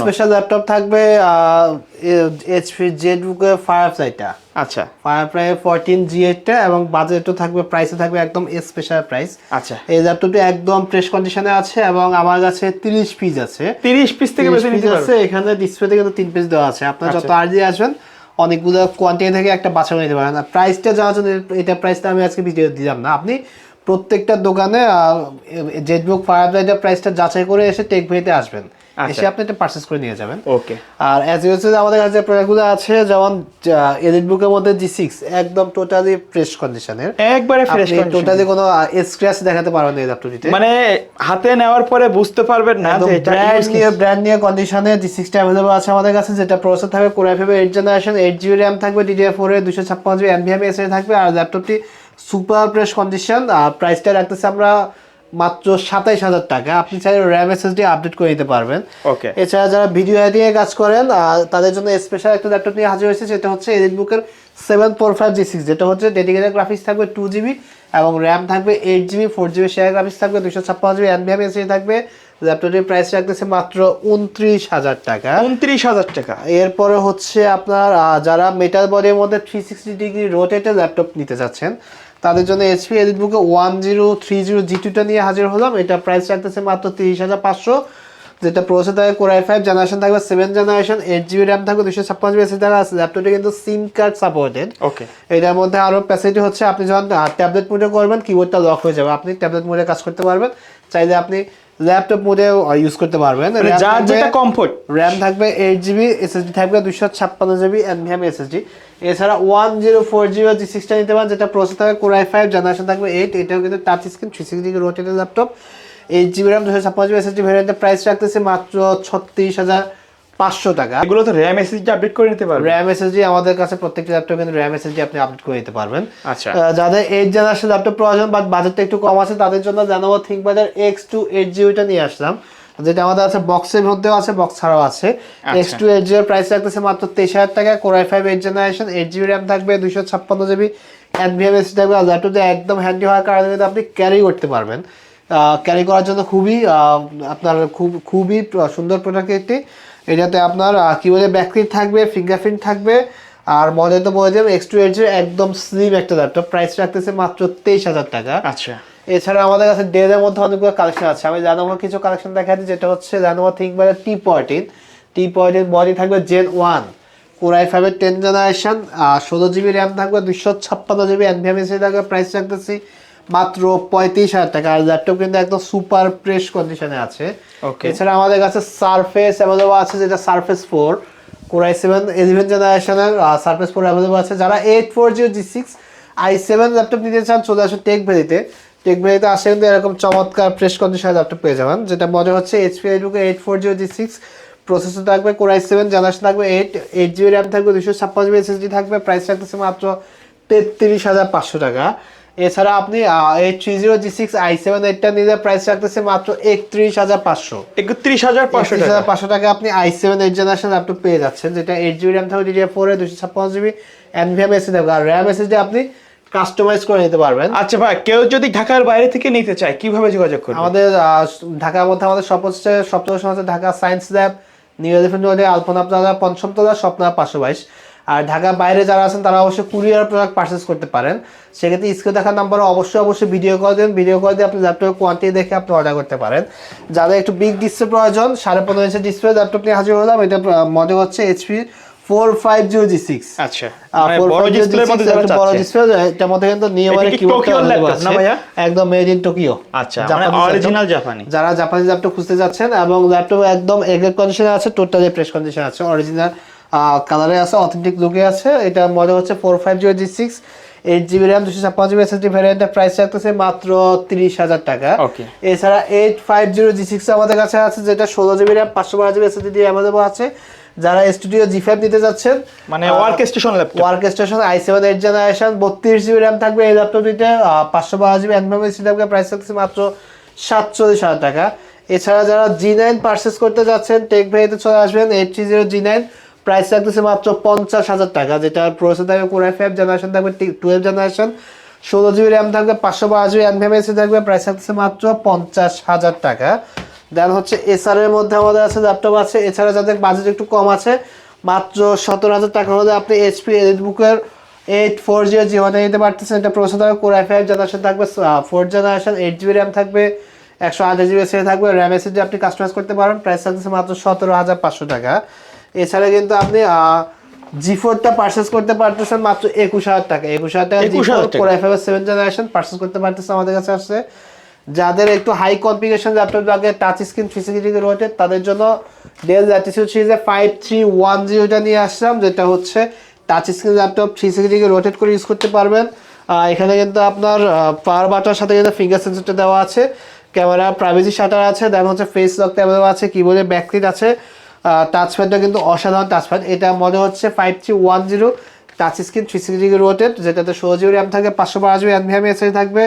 Special laptop থাকবে HP জেড বুকের ফায়ার আচ্ছা। ফায়ার ফ্লাই ফোরটিন জি এইটটা এবং বাজেটও থাকবে প্রাইসে থাকবে একদম স্পেশাল প্রাইস আচ্ছা। এই ল্যাপটপটি একদম ফ্রেশ কন্ডিশনে আছে এবং আমার কাছে তিরিশ পিস আছে। তিরিশ পিস থেকে বেশি নিতে আছে পারবে। এখানে ডিসপ্লেতে কিন্তু তিন পিস দেওয়া আছে। আপনার যত আচ্ছা। আর্জি আসবেন অনেকগুলো কোয়ান্টিটি থেকে একটা বাছা নিতে পারেন। আর প্রাইসটা জানার জন্য এটা প্রাইসটা আমি আজকে ভিডিও দিলাম না। আপনি প্রত্যেকটা দোকানে জেটবুক ফায়ার ব্লাইডের প্রাইসটা যাচাই করে এসে টেক ভেতে আসবেন। আচ্ছা। এসে আপনি এটা পারচেজ করে নিয়ে যাবেন। ওকে আর অ্যাজ ইউ হচ্ছে আমাদের কাছে প্রোডাক্টগুলো আছে যেমন এডিট বুকের মধ্যে জি সিক্স একদম টোটালি ফ্রেশ কন্ডিশনের একবারে ফ্রেশ টোটালি কোনো স্ক্র্যাচ দেখাতে পারবেন না এই ল্যাপটপটিতে মানে হাতে নেওয়ার পরে বুঝতে পারবেন না যে এটা ব্র্যান্ড নিয়ে ব্র্যান্ড নিয়ে কন্ডিশনে জি সিক্সটা অ্যাভেলেবল আছে আমাদের কাছে যেটা প্রসেসর থাকবে core i eight generation eight GB RAM থাকবে ডিডিআর ফোর এর দুশো ছাপ্পান্ন জিবি এনভিএম এস থাকবে আর ল্যাপটপটি সুপার ফ্রেশ কন্ডিশন আর প্রাইসটা রাখতেছে আমরা মাত্র সাতাইশ হাজার টাকা। আপনি চাইলে র্যাম এসএসডি আপডেট করে নিতে পারবেন। ওকে এছাড়া যারা ভিডিও এডিটিংয়ে কাজ করেন তাদের জন্য স্পেশাল একটা ল্যাপটপ নিয়ে হাজির হয়েছে সেটা হচ্ছে এডিট বুকের seven four five G six যেটা হচ্ছে ডেডিকেটেড গ্রাফিক্স থাকবে টু জিবি এবং র্যাম থাকবে eight GB four GB share graphics থাকবে দুশো ছাপ্পান্ন জিবি এনভিএম এসি থাকবে। ল্যাপটপটির প্রাইস রাখতেছে মাত্র উনত্রিশ হাজার টাকা। উনত্রিশ হাজার টাকা। এরপরে হচ্ছে আপনার যারা মেটাল বডির মধ্যে three sixty degree rotated laptop নিতে চাচ্ছেন তাদের জন্য এইচপি এডিট বুকে one zero three zero G টুটা নিয়ে হাজির হলাম। এটা প্রাইস রাখতেছে মাত্র তিরিশ হাজার পাঁচশো। যেটা প্রসেস থাকবে কোরআই ফাইভ জেনারেশন থাকবে seven generation eight GB RAM থাকবে দুশো ছাপ্পান্ন জিবি এসি থাকা আছে। ল্যাপটপটি কিন্তু সিম কার্ড সাপোর্টেড ওকে এটার মধ্যে আরও ফ্যাসিলিটি হচ্ছে আপনি যখন ট্যাবলেট মোডে করবেন কিবোর্ডটা লক হয়ে যাবে। আপনি ট্যাবলেট মোডে কাজ করতে পারবেন। চাইলে আপনি ল্যাপটপ মোডেও ইউজ করতে পারবেন মানে যার যেটা কমফোর্ট র্যাম থাকবে এইট জিবি এসএসডি থাকবে দুশো ছাপ্পান্ন জিবি এনভিএম এসএসডি এছাড়া one zero four zero G সিক্সটা নিতে পারেন যেটা প্রসেস থাকবে কোরআই ফাইভ জেনারেশন থাকবে এইট এটাও কিন্তু touch screen three sixty rotated laptop eight GB RAM দুশো ছাপ্পান্ন জিবি এসএসডি ভ্যারিয়েন্টের প্রাইস রাখতেছে মাত্র ছত্রিশ হাজার পাঁচশো টাকা। এগুলো তো র্যাম এসএসডি আপডেট করে নিতে পারবে। র্যাম এসএসডি আমাদের কাছে প্রত্যেকটা ল্যাপটপ কিন্তু র্যাম এসএসডি আপনি আপডেট করে নিতে পারবেন। আচ্ছা। যাদের এইট জেনারেশন ল্যাপটপ প্রয়োজন বাট বাজেটটা একটু কম আছে তাদের জন্য জানাব থিঙ্কপ্যাডের এক্স টু এইট নিয়ে আসলাম। যেটা আমাদের আছে বক্সের মধ্যেও আছে বক্স ছাড়াও আছে। এক্স টু এইট জিবির প্রাইস রাখতেছে মাত্র তেইশ হাজার টাকা core i five eight generation eight GB RAM থাকবে দুশো ছাপ্পান্ন জিবি এনভিএম এস থাকবে ল্যাপটপটা একদম হ্যান্ডি হওয়ার কারণে আপনি ক্যারি করতে পারবেন। ক্যারি করার জন্য খুবই আপনার খুব খুবই সুন্দর প্রোডাক্ট একটি এটাতে আপনার কী বলে ব্যাকপ্রিন্ট থাকবে ফিঙ্গারপ্রিন্ট থাকবে আর মডেল তো বলে দেবেন এক্স টু এইট একদম স্লিম একটা ল্যাপটপ প্রাইস রাখতেছে মাত্র তেইশ হাজার টাকা। আচ্ছা। এছাড়া আমাদের কাছে ডেলের মধ্যে অনেকগুলো কালেকশন আছে। আমি জানাব কিছু কালেকশন দেখা দিই যেটা হচ্ছে জানাব থিঙ্কবারের টি পয়েন্টিন টি পয়েন্টিন বডি থাকবে জেন ওয়ান কোরআই ফাইভের টেন জেনারেশন আর ষোলো জিবি র্যাম থাকবে দুশো ছাপ্পান্ন জিবি এনভিএম এসি থাকবে প্রাইস রাখতেছি মাত্র পঁয়ত্রিশ হাজার টাকা। আর ল্যাপটপ কিন্তু একদম সুপার ফ্রেশ কন্ডিশনে আছে. এছাড়া আমাদের কাছে সারফেস অ্যাভেলেবল আছে যেটা Surface four core i seven eleven জেনারেশনের সারফেস ফোর অ্যাভেলেবল আছে। যারা eight four zero G six i seven laptop নিতে চান চলে আসুন টেক ভ্যালিতে টেক ভ্যালিতে আসে কিন্তু এরকম চমৎকার ফ্রেশ কন্ডিশনের ল্যাপটপ পেয়ে যাবেন যেটা মনে হচ্ছে এইচপি এইটুকু eight four zero G six processor থাকবে কোরআই সেভেন জেনারেশন থাকবে এইট এইট জিবি র্যাম থাকবে দুশো ছাপ্পান্ন জিবি এসএসডি থাকবে প্রাইস রাখতেছে মাত্র তেত্রিশ হাজার পাঁচশো টাকা। এছাড়া আপনি eight three zero G six i seven এইটটা নিলে প্রাইস রাখতেছে মাত্র একত্রিশ হাজার পাঁচশো। একত্রিশ হাজার পাঁচশো হাজার পাঁচশো টাকা আপনি i seven eight generation laptop পেয়ে যাচ্ছেন যেটা এইট জিবি র্যাম থাকবে ডিডিআর ফোর দুশো ছাপ্পান্ন জিবি এনভিএম এসি থাকবে। আর র্যাম এসএসডি আপনি কাস্টমাইজ করে নিতে পারবেন। আচ্ছা ভাই কেউ যদি ঢাকার বাইরে থেকে নিতে চায় কীভাবে যোগাযোগ করবে? আমাদের ঢাকার মধ্যে আমাদের সব হচ্ছে সপ্তম হচ্ছে Dhaka Science Lab New Elephant রোডে আলপনা প্লাজা পঞ্চম তলা স্বপ্না পাঁচশো বাইশ। আর ঢাকার বাইরে যারা আছেন তারা অবশ্যই কুরিয়ার প্রোডাক্ট পারচেস করতে পারেন। সেক্ষেত্রে স্ক্রিনে দেখার নাম্বারে অবশ্যই অবশ্যই ভিডিও কল দেন ভিডিও কল দিয়ে আপনি ল্যাপটপের কোয়ান্টিটি দেখে আপনি অর্ডার করতে পারেন। যাদের একটু বিগ ডিসপ্লে প্রয়োজন সাড়ে পনেরো ইঞ্চি ডিসপ্লে ল্যাপটপ নিয়ে হাজির হলাম এটা মডেল হচ্ছে HP four five zero G six আচ্ছা মানে বড় ডিসপ্লে এটার মধ্যে কিন্তু নিয়ে এটা কি টোকিওর laptop না ভাইয়া? একদম মেড ইন টোকিও আচ্ছা মানে অরিজিনাল জাপানি যারা জাপানি ল্যাপটপ খুঁজতে যাচ্ছেন এবং ল্যাপটপ একদম এগ্রেড কন্ডিশনে আছে টোটালি ফ্রেশ কন্ডিশন আছে অরিজিনাল কালারে আছে অথেন্টিক লুকে আছে। এটা মডেল হচ্ছে four five zero G six eight GB RAM দুশো ছাপ্পান্ন জিবি এসএসডি ভ্যারিয়েন্টের প্রাইস রাখতেছে মাত্র তিরিশ হাজার টাকা। এছাড়া eight five zero G six আমাদের কাছে আছে যেটা ষোলো জিবি র্যাম পাঁচশো বারো জিবি এসএসডি দিয়ে অ্যাভেলেবল আছে। যারা স্টুডিও জি ফাইভ নিতে যাচ্ছেন মানে workstation laptop workstation i seven eight generation বত্রিশ জিবি র্যাম থাকবে এই ল্যাপটপটিতে পাঁচশো বারো জিবি এনভারমেন্সি থাকবে প্রাইস থাকছে মাত্র সাতচল্লিশ হাজার টাকা। এছাড়া যারা জি নাইন পারচেস করতে যাচ্ছেন টেক ভেরিতে চলে আসবেন eight three zero G nine price থাকতেছে মাত্র পঞ্চাশ হাজার টাকা, যেটা প্রসেসর থাকবে কোরআই ফাইভ জেনারেশন থাকবে টুয়েলভ জেনারেশন ষোলো জিবি র্যাম থাকবে, পাঁচশো বারো জিবি এনভারমেন্সি থাকবে প্রাইস থাকতেছে মাত্র পঞ্চাশ হাজার টাকা। দেন হচ্ছে এসআর এর মধ্যে আমাদের আছে ল্যাপটপ আছে, এছাড়া যাদের বাজেট একটু কম আছে, মাত্র সতেরো হাজার টাকা হলে আপনি এইচপি এলিটবুকের এইট ফোর জিরো জিওটা নিতে পারতেছেন। এটা processor core i five generation থাকবে four generation eight GB RAM থাকবে, একশো আঠাশ জিবি এসে থাকবে র্যাম এসএসডি আপনি কাস্টমাইজ করতে পারেন। প্রাইস থাকতেছে মাত্র সতেরো হাজার পাঁচশো টাকা। এছাড়া কিন্তু আপনি জি ফোরটা পারচেস করতে পারতেছেন মাত্র একুশ হাজার টাকা। একুশ হাজার টাকা G four core i seven generation purchase করতে পারতেছে আমাদের কাছে আসছে। যাদের একটু হাই কনফিগারেশন ল্যাপটপ লাগে touch screen three sixty rotate তাদের জন্য ডেল ল্যাটিটিউড সিরিজে ফাইভ থ্রি ওয়ান জিরোটা নিয়ে আসলাম যেটা হচ্ছে touch screen laptop three sixty degree rotate করে ইউজ করতে পারবেন। এখানে কিন্তু আপনার পাওয়ার বাটার সাথে কিন্তু ফিঙ্গার সেন্সরটা দেওয়া আছে। ক্যামেরা প্রাইভেসি শাটার আছে দেন হচ্ছে ফেস লকটা অ্যাভেলেবল আছে কিবোর্ডে ব্যাকলিট আছে। টাচপ্যাডটা কিন্তু অসাধারণ টাচপ্যাড এটা মনে হচ্ছে five three one zero touch screen three sixty degree rotated যেটাতে ষোলো জিবি র্যাম থাকবে পাঁচশো বারো জিবি এনভিএম এসএস থাকবে,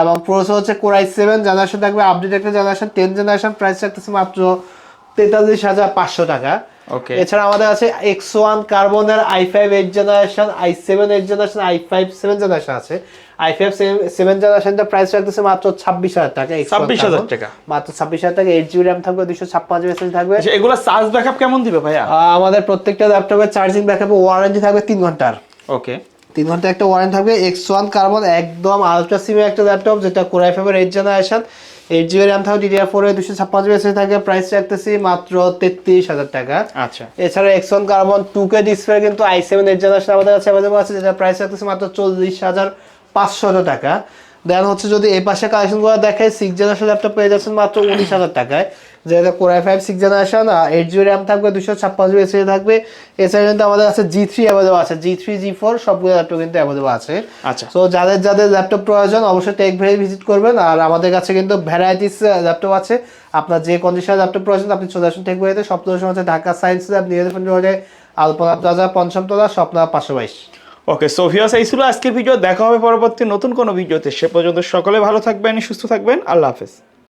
এবং প্রসেসর হচ্ছে কোরাই সেভেন জেনারেশন থাকবে আপডেট একটা জেনারেশন টেন জেনারেশন প্রাইস থাকতেছে মাত্র তেতাল্লিশ হাজার পাঁচশো টাকা. এছাড়া আমাদের আছে এক্স ওয়ান কার্বনের i five eight generation i seven eight generation i five seven generation আছে। আই ফাইভ সেভেন জেনারেশনটা প্রাইস রাখতেছে মাত্র ছাব্বিশ হাজার টাকা X1 26,000 টাকা। মাত্র ছাব্বিশ হাজার টাকা এইট জিবি র্যাম থাকবে দুশো ছাপ্পান্ন জিবি থাকবে। আচ্ছা এগুলো চার্জ ব্যাকআপ কেমন দিবে ভাইয়া? আমাদের প্রত্যেকটা ল্যাপটপের চার্জিং ব্যাকআপ ওয়ারেন্টি থাকবে তিন ঘণ্টার। ওকে তিন ঘণ্টা একটা ওয়ারেন্টি থাকবে। এক্স ওয়ান কার্বন একদম আলট্রা সিমের একটা ল্যাপটপ যেটা কোরাই ফাইভের eight generation eight GB RAM থাকবে ডিডিআর ফোর দুশো ছাপ্পান্ন জিবি থাকে প্রাইস রাখতেছি মাত্র তেত্রিশ হাজার টাকা। আচ্ছা। এছাড়া X one Carbon two K display কিন্তু আই সেভেন এইট জেনারেশন আমাদের কাছে অ্যাভেলেবল আছে যেটা প্রাইস রাখতেছি মাত্র চল্লিশ হাজার পাঁচশত টাকা। দেন হচ্ছে যদি এই পাশে কালেকশনগুলো দেখায় সিক্স জেনারেশন ল্যাপটপ পেয়ে যাচ্ছেন মাত্র উনিশ হাজার টাকায়। যেটা core i five six generation eight GB RAM থাকবে দুশো ছাপ্পান্ন জিবি এসে থাকবে। এছাড়া কিন্তু আমাদের আছে জি থ্রি অ্যাভেলেবল আছে জি থ্রি জি ফোর সবগুলো ল্যাপটপ কিন্তু অ্যাভেলেবল আছে। আচ্ছা। সো যাদের যাদের ল্যাপটপ প্রয়োজন অবশ্যই টেক ভ্যালি ভিজিট করবেন। আর আমাদের কাছে কিন্তু ভ্যারাইটিস ল্যাপটপ আছে। আপনার যে কন্ডিশনের ল্যাপটপ প্রয়োজন আপনি চলে আসুন টেক ভ্যালিতে সপ্তাহ হচ্ছে ঢাকা সায়েন্স ল্যাব রোডে আলপনা প্লাজা পঞ্চমতলা স্বপ্না পাঁচশো বাইশ। ওকে সোফিয়াস এই ছিল আজকের ভিডিও দেখা হবে পরবর্তী নতুন কোনো ভিডিওতে সে পর্যন্ত সকলে ভালো থাকবেন সুস্থ থাকবেন। আল্লাহ হাফেজ।